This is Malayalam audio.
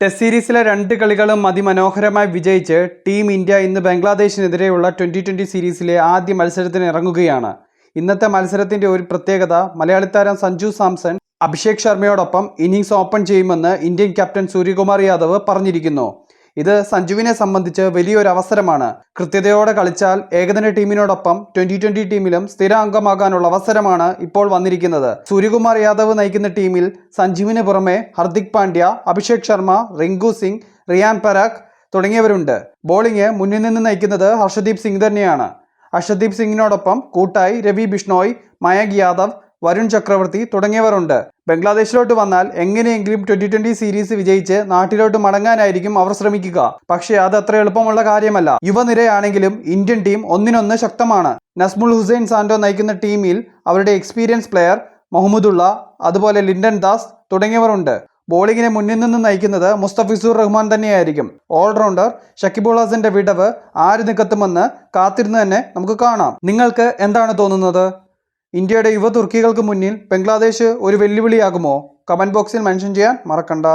ടെസ്റ്റ് സീരീസിലെ രണ്ട് കളികളും അതിമനോഹരമായി വിജയിച്ച് ടീം ഇന്ത്യ ഇന്ന് ബംഗ്ലാദേശിനെതിരെയുള്ള ട്വന്റി ട്വന്റി സീരീസിലെ ആദ്യ മത്സരത്തിന് ഇറങ്ങുകയാണ്. ഇന്നത്തെ മത്സരത്തിന്റെ ഒരു പ്രത്യേകത മലയാളി താരം സഞ്ജു സാംസൺ അഭിഷേക് ശർമ്മയോടൊപ്പം ഇന്നിങ്സ് ഓപ്പൺ ചെയ്യുമെന്ന് ഇന്ത്യൻ ക്യാപ്റ്റൻ സൂര്യകുമാർ യാദവ് പറഞ്ഞിരിക്കുന്നു. ഇത് സഞ്ജുവിനെ സംബന്ധിച്ച് വലിയൊരു അവസരമാണ്. കൃത്യതയോടെ കളിച്ചാൽ ഏകദിന ടീമിനോടൊപ്പം ട്വന്റി ട്വന്റി ടീമിലും സ്ഥിര അംഗമാകാനുള്ള അവസരമാണ് ഇപ്പോൾ വന്നിരിക്കുന്നത്. സൂര്യകുമാർ യാദവ് നയിക്കുന്ന ടീമിൽ സഞ്ജുവിന് പുറമെ ഹർദിക് പാണ്ഡ്യ അഭിഷേക് ശർമ്മ റിങ്കു സിംഗ് റിയാൻ പരാഗ് തുടങ്ങിയവരുണ്ട്. ബോളിംഗ് മുന്നിൽ നിന്ന് നയിക്കുന്നത് ഹർഷദീപ് സിംഗ് തന്നെയാണ്. ഹർഷദീപ് സിംഗിനോടൊപ്പം കൂട്ടായി രവി ബിഷ്ണോയ് മയങ്ക് യാദവ് വരുൺ ചക്രവർത്തി തുടങ്ങിയവരുണ്ട്. ബംഗ്ലാദേശിലോട്ട് വന്നാൽ എങ്ങനെയെങ്കിലും ട്വന്റി ട്വന്റി സീരീസ് വിജയിച്ച് നാട്ടിലോട്ട് മടങ്ങാനായിരിക്കും അവർ ശ്രമിക്കുക. പക്ഷേ അത് അത്ര എളുപ്പമുള്ള കാര്യമല്ല. യുവനിരയാണെങ്കിലും ഇന്ത്യൻ ടീം ഒന്നിനൊന്ന് ശക്തമാണ്. നസ്മുൽ ഹുസൈൻ സാന്റോ നയിക്കുന്ന ടീമിൽ അവരുടെ എക്സ്പീരിയൻസ് പ്ലെയർ മുഹമ്മദുള്ള അതുപോലെ ലിൻഡൻ ദാസ് തുടങ്ങിയവരുണ്ട്. ബോളിങ്ങിനെ മുന്നിൽ നിന്ന് നയിക്കുന്നത് മുസ്തഫിസുർ റഹ്മാൻ തന്നെയായിരിക്കും. ഓൾറൗണ്ടർ ഷക്കിബുൾ വിടവ് ആര് നികത്തുമെന്ന് കാത്തിരുന്ന് തന്നെ നമുക്ക് കാണാം. നിങ്ങൾക്ക് എന്താണ് തോന്നുന്നത്? ഇന്ത്യയുടെ യുവതുർക്കികൾക്ക് മുന്നിൽ ബംഗ്ലാദേശ് ഒരു വെല്ലുവിളിയാകുമോ? കമന്റ് ബോക്സിൽ മെൻഷൻ ചെയ്യാൻ മറക്കണ്ട.